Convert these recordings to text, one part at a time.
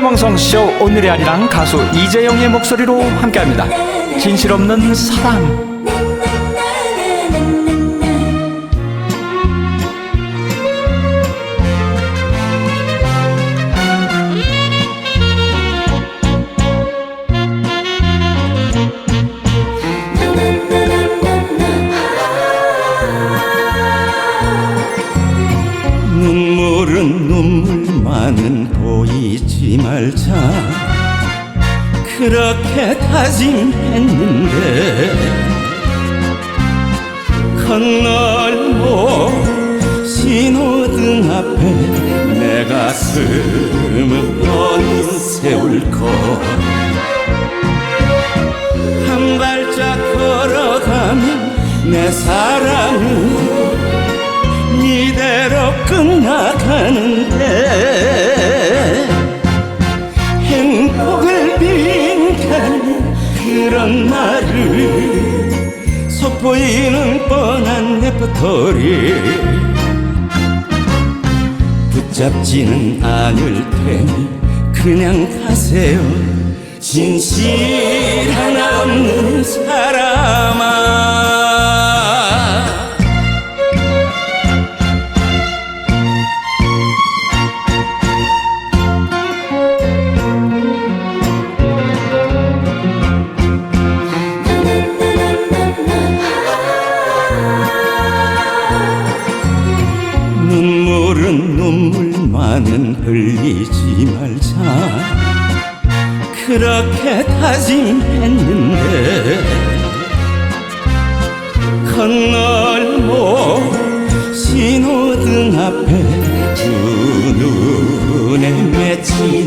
대망성쇼 오늘의 아리랑 가수 이재영의 목소리로 함께합니다. 진실 없는 사랑. 눈물은 눈물 만은 보이지 말자. 그렇게 다짐했는데 건널목 신호등 앞에 내 가슴을 너는 세울 것한 발짝 걸어가면 내 사랑은 이대로 끝나가는데 그런 말을 속보이는 뻔한 레퍼토리. 붙잡지는 않을 테니 그냥 가세요. 진실 하나 없는 사람아 눈물은 눈물만은 흘리지 말자. 그렇게 다짐했는데 건널목 신호등 앞에 두 눈에 맺히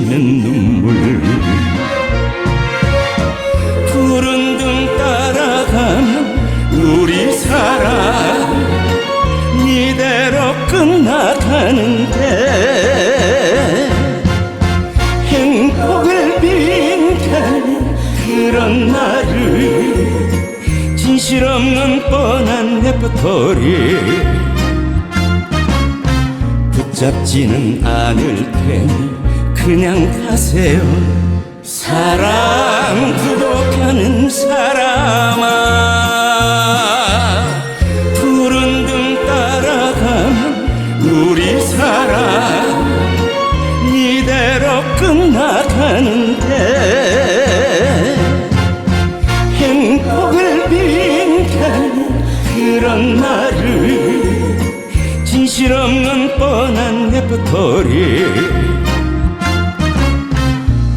그런 말을 진실 없는 뻔한 레퍼토리 붙잡지는 않을 테니 그냥 가세요. 사랑 구독하는 사람아. 푸른 등 따라가면 우리 사랑. 이대로 끝나가는 진실 없는 뻔한 레퍼토리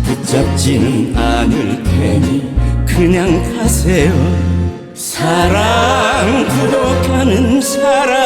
붙잡지는 않을 테니 그냥 가세요. 사랑 구독하는 사람아